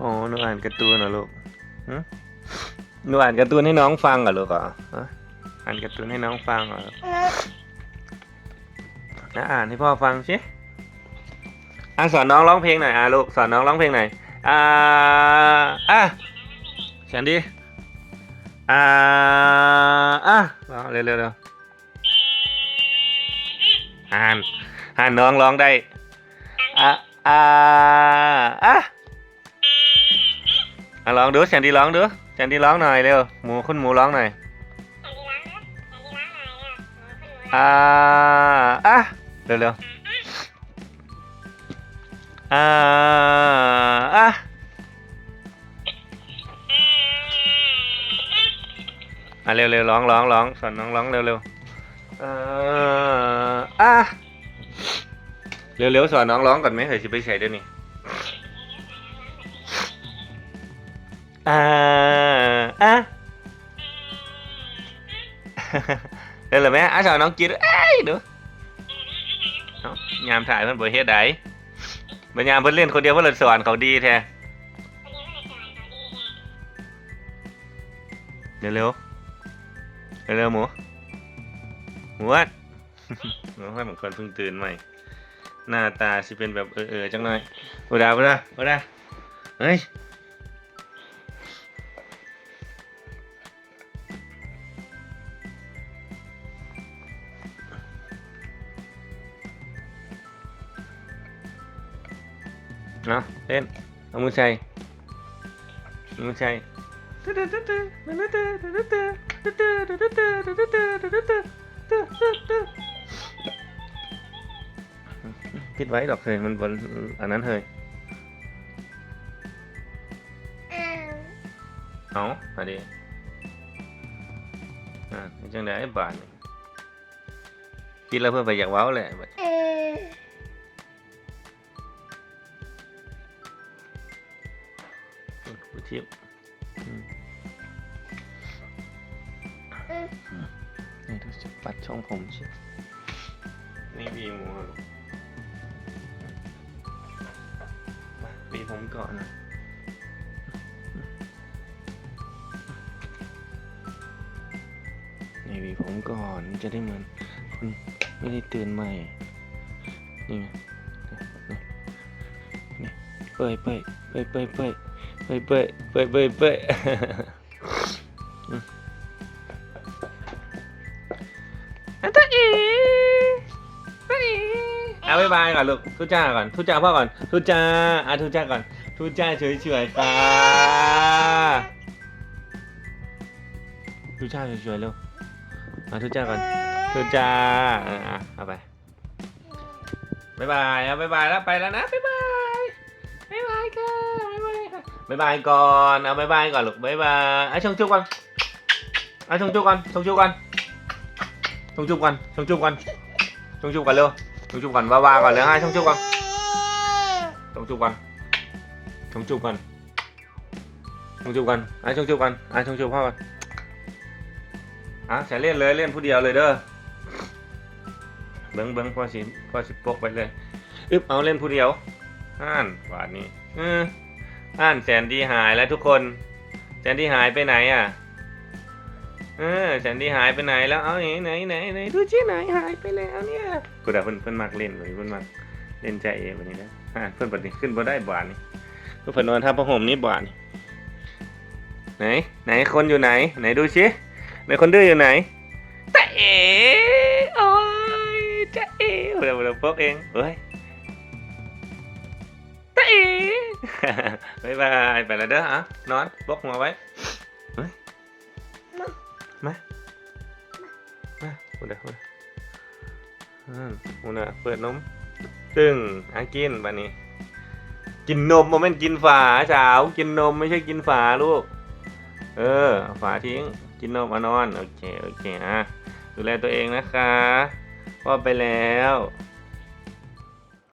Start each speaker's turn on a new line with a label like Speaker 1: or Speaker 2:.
Speaker 1: อ๋อหนูอ่านการ์ตูนเหรอลูกหนูอ่านการ์ตูนให้น้องฟังเหรอลูกอฮะอ่านการ์ตูนให้น้องฟังเหรอนะอ่านให้พ่อฟังสิอะสอนน้องร้องเพลงหน่อยอะลูกสอนน้องร้องเพลงหน่อยอ่าอะเสียงดีอ่าอะร้องเร็วเร็วเร็วอ่านอ่านน้องร้องได้อะอ่าอะ อะร้องดูแซนดี้ร้องดูแซนดี้ร้องหน่อยเร็วหมูคุณหมูร้องหน่อยอ่าอะเร็วเร็วอ่าอะอะเร็วเร็วร้องร้องร้องสอนน้องร้องเร็วเร็วอ่าอะเร็วเร็วสอนน้องร้องก่อนไหมเฮ้ยสิไปใส่เดี๋ยวนี้ อ่าอะเดี๋ยวเลยแม่อะสอนน้องกินเอ้ยดูเอ้ายามถ่ายเพิ่นบ่เฮ็ดได้บ่ยามเพิ่นเล่นคนเดียวเพิ่นเลยสอนเขาดีแท้เร็วเร็วเร็วเร็วหมูหมูวัดหมูวัดเหมือนคนเพิ่งตื่นใหม่ หน้าตาสิเป็นแบบเออๆจังหน่อยบ่ดาบ่ดาบ่ดาเฮ้ย เอามาดิอ่าจังได้บาทนี่คิดแล้วเพื่อไปอยากเทิพย์นี่ดูจะปัดช่องผมใช่นี่วีมูมาวีผมก่อนนะนี่วีผมก่อนจะได้เหมือนคนไม่ได้ตื่นใหม่ นี่ไง นี่ นี่ เป้ยเป้ยเป้ยเป้ยเป้ย เป้ยเป้ยเป้ยเป้ยเป้ยอันตาอีตาอีเอาบายบายก่อนลูกทุจ้าก่อนทุจ้าพ่อก่อนทุจ้าอะทุจ้าก่อนทุจ้าเฉยเฉยๆค่ะทุจ้าเฉยเฉยๆเร็วอะทุจ้าก่อนทุจ้าอะอะเอาไปบายบายเอาบายบายแล้วไปแล้วนะบายบาย บายค่ะบายบายก่อนเอาบายบายก่อนลูกบายบายไอ้ชงจุกก่อนไอ้ชงจุกก่อนชงจุกก่อนชงจุกก่อนชงจุกก่อนชงจุกก่อนเร็วชงจุกก่อนว้าวาก่อนเร็วให้ชงจุกก่อนชงจุกก่อนชงจุกก่อนชงจุกก่อนไอ้ชงจุกก่อนไอ้ชงจุกพ่อก่อนอะใส่เล่นเลยเล่นผู้เดียวเลยเด้อเบิ้งเบิ้งพ่อสิพ่อสิปกไปเลยอึบเอาเล่นผู้เดียวอ่านหวานนี่เออ อ่านแสนดีหายแล้วทุกคน แสนดีหายไปไหนอะ เออแสนดีหายไปไหนแล้ว เอาไหนไหนไหนไหนดูชี้ไหนหายไปแล้วเนี่ยกูด่าเพิ่อนเพิ่อนมักเล่นเลยเพิ่อนมักเล่นใจเอวันนี้นะอ่าเพิ่อนปฏิขึ้นบ่ได้บานี่เพิ่อนนอนทับผ้าห่มนี่บานี่ไหน ไหนคนอยู่ไหน ไหนดูชิไหนคนดื้ออยู่ไหนตาเอ๋โอ้ยจ้าเอ๋เดี๋ยวเดี๋ยวพกเองเฮ้ย บายบายไปแล้วเด้ออะนอนบกหัวไว้เฮ้ยมามาอุดเดี๋ยวอุดอืมอุดนะเปิดนมตึงอะกินบันนี้ กินนมโมเมนต์กินฝาสาว กินนมไม่ใช่กินฝาลูก เออเอาฝาทิ้ง กินนมมานอน โอเค โอเค อะ ดูแลตัวเองนะคะพ่อไปแล้ว